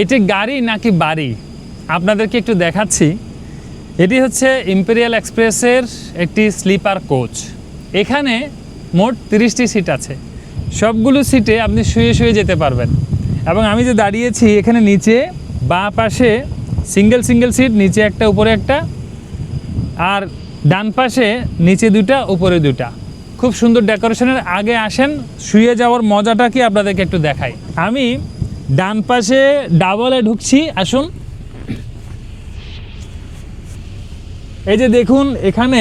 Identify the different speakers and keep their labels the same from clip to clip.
Speaker 1: এটি গাড়ি নাকি বাড়ি? আপনাদেরকে একটু দেখাচ্ছি। এটি হচ্ছে ইম্পেরিয়াল এক্সপ্রেসের একটি স্লিপার কোচ এখানে মোট তিরিশটি সিট আছে। সবগুলো সিটে আপনি শুয়ে শুয়ে যেতে পারবেন। এবং আমি যে দাঁড়িয়েছি, এখানে নিচে বাঁ পাশে সিঙ্গেল সিঙ্গেল সিট নিচে একটা, উপরে একটা, আর ডান পাশে নিচে দুটা, উপরে দুটা। খুব সুন্দর ডেকোরেশনের আগে আসেন, শুয়ে যাওয়ার মজাটা কি আপনাদেরকে একটু দেখাই। আমি ডান পাশে ডাবলে ঢুকছি, আসুন। এই যে দেখুন, এখানে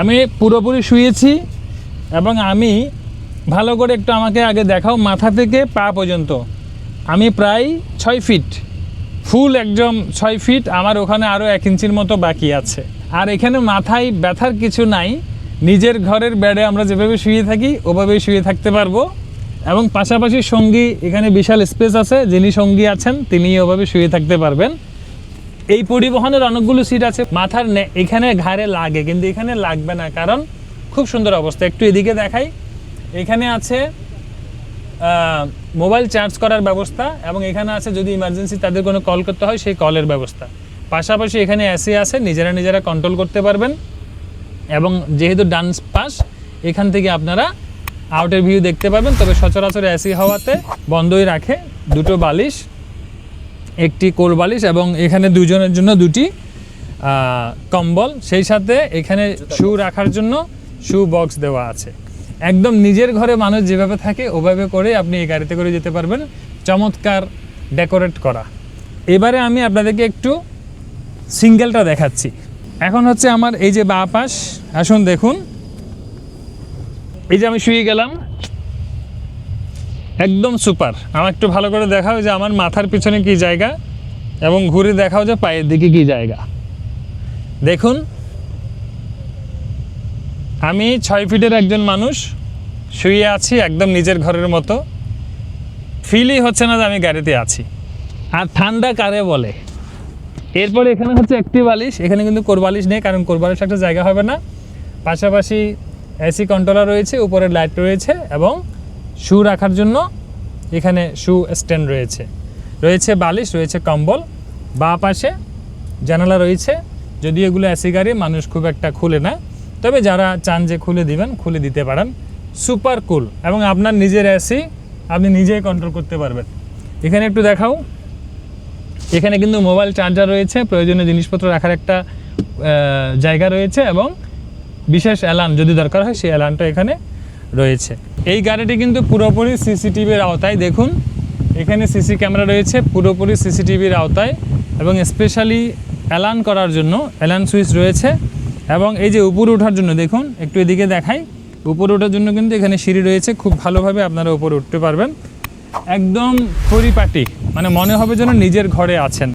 Speaker 1: আমি পুরোপুরি শুয়েছি এবং আমি ভালো করে একটু আমাকে আগে দেখাও, মাথা থেকে পা পর্যন্ত। আমি প্রায় ছয় ফিট, ফুল একদম ছয় ফিট, আমার ওখানে আরও এক ইঞ্চির মতো বাকি আছে। আর এখানে মাথায় ব্যথার কিছু নাই, নিজের ঘরের বেডে আমরা যেভাবে শুয়ে থাকি, ওভাবেই শুয়ে থাকতে পারব। এবং পাশাপাশি সঙ্গী, এখানে বিশাল স্পেস আছে, যিনি সঙ্গী আছেন তিনি ওভাবে শুয়ে থাকতে পারবেন। এই পরিবহনের অনেকগুলো সিট আছে, মাথার এখানে ঘাড়ে লাগে, কিন্তু এখানে লাগবে না, কারণ খুব সুন্দর অবস্থা। একটু এদিকে দেখাই। এখানে আছে মোবাইল চার্জ করার ব্যবস্থা, এবং এখানে আছে যদি ইমার্জেন্সি তাদের কোনো কল করতে হয়, সেই কলের ব্যবস্থা। পাশাপাশি এখানে এসি আছে, নিজেরা নিজেরা কন্ট্রোল করতে পারবেন। এবং যেহেতু ডান্স পাস, এখান থেকে আপনারা আউটের ভিউ দেখতে পাবেন, তবে সচরাচর এসি হওয়াতে বন্ধই রাখে দুটো বালিশ, একটি কোল বালিশ এবং এখানে দুজনের জন্য দুটি কম্বল। সেই সাথে এখানে শু রাখার জন্য শু বক্স দেওয়া আছে। একদম নিজের ঘরে মানুষ যেভাবে থাকে, ওভাবে করে আপনি এই গাড়িতে করে যেতে পারবেন। চমৎকার ডেকোরেট করা। এবারে আমি আপনাদেরকে একটু সিঙ্গেলটা দেখাচ্ছি। এখন হচ্ছে আমার এই যে বাঁ পাশ, আসুন দেখুন। এই যে আমি শুয়ে গেলাম, একদম সুপার। আমার একটু ভালো করে দেখাও যে আমার মাথার পিছনে কি জায়গা এবং ঘুরে দেখাও যে পায়ের দিকে কি জায়গা। দেখুন, আমি ছয় ফিটের একজন মানুষ, শুয়ে আছি একদম নিজের ঘরের মতো। ফিলই হচ্ছে না যে আমি গাড়িতে আছি। আর ঠান্ডা কারে বলে? এরপরে এখানে হচ্ছে একটি বালিশ, এখানে কিন্তু কোরবালিশ নেই, কারণ কোরবালিশ একটা জায়গা হবে না। পাশাপাশি এসি কন্ট্রোলার রয়েছে উপরে লাইট রয়েছে এবং শু রাখার জন্য এখানে শু স্ট্যান্ড রয়েছে। রয়েছে বালিশ, রয়েছে কম্বল। বা পাশে জানালা রয়েছে। যদি এগুলো এসি গাড়ি, মানুষ খুব একটা খুলে না। তবে যারা চান যে খুলে দিবেন, খুলে দিতে পারেন। সুপার কুল এবং আপনার নিজের এসি আপনি নিজেই কন্ট্রোল করতে পারবেন। এখানে একটু দেখাও। এখানে কিন্তু মোবাইল চার্জার রয়েছে। প্রয়োজনীয় জিনিসপত্র রাখার একটা জায়গা রয়েছে এবং বিশেষ অ্যালার্ম যদি দরকার হয়, সেই অ্যালার্মটা এখানে রয়েছে। এই গাড়িটি কিন্তু পুরোপুরি সিসিটিভির আওতায়। দেখুন, এখানে সিসি ক্যামেরা রয়েছে, পুরোপুরি সিসিটিভির আওতায় এবং স্পেশালি অ্যালার্ম করার জন্য অ্যালার্ম সুইচ রয়েছে এবং এই যে উপরে ওঠার জন্য, দেখুন, একটু এদিকে দেখাই। উপরে ওঠার জন্য কিন্তু এখানে সিঁড়ি রয়েছে, খুব ভালোভাবে আপনারা উপরে উঠতে পারবেন। একদম পরিপাটি মানে মনে হবে যেন নিজের ঘরে আছেন।